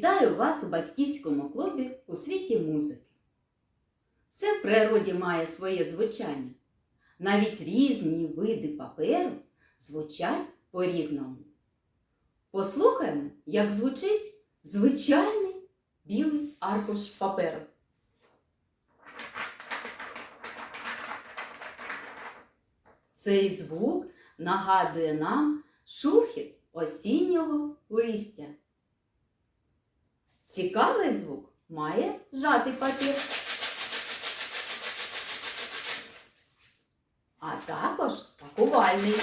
Вітаю вас у батьківському клубі у світі музики. Все в природі має своє звучання. Навіть різні види паперу звучать по-різному. Послухаємо, як звучить звичайний білий аркуш паперу. Цей звук нагадує нам шурхіт осіннього листя. Цікавий звук має жатий папір. А також пакувальний.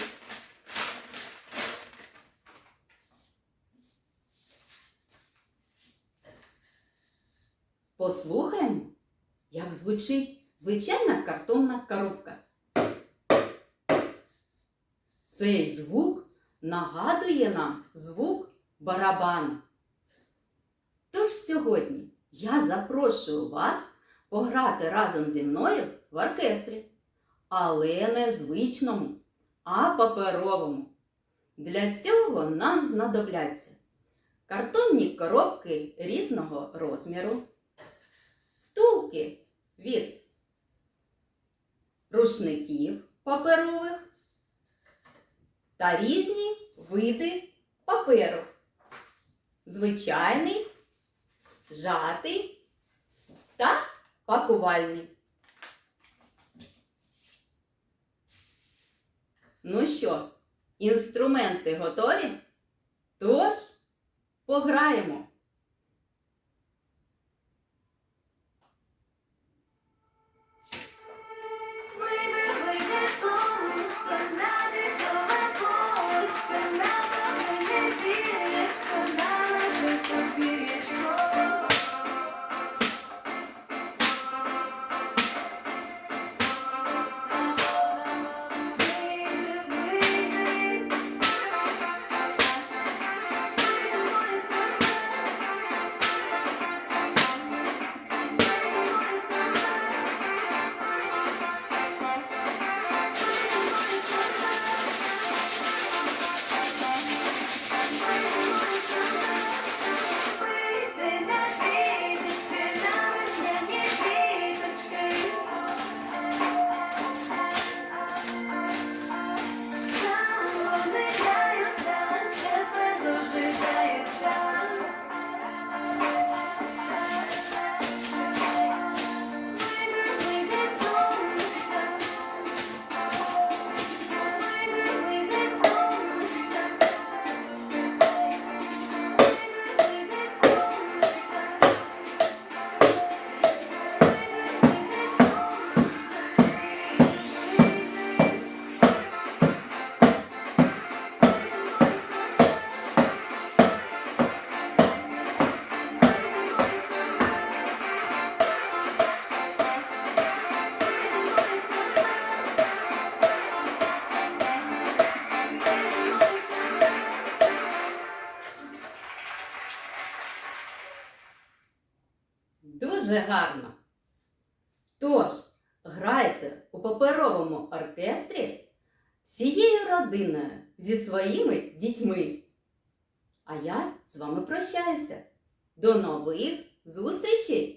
Послухаємо, як звучить звичайна картонна коробка. Цей звук нагадує нам звук барабану. Тож сьогодні я запрошую вас пограти разом зі мною в оркестрі, але не звичному, а паперовому. Для цього нам знадобляться картонні коробки різного розміру, втулки від рушників паперових та різні види паперу. Звичайний, жатий та пакувальний. Ну що, інструменти готові? Тож пограємо. Дуже гарно. Тож, грайте у паперовому оркестрі всією родиною зі своїми дітьми. А я з вами прощаюся. До нових зустрічей!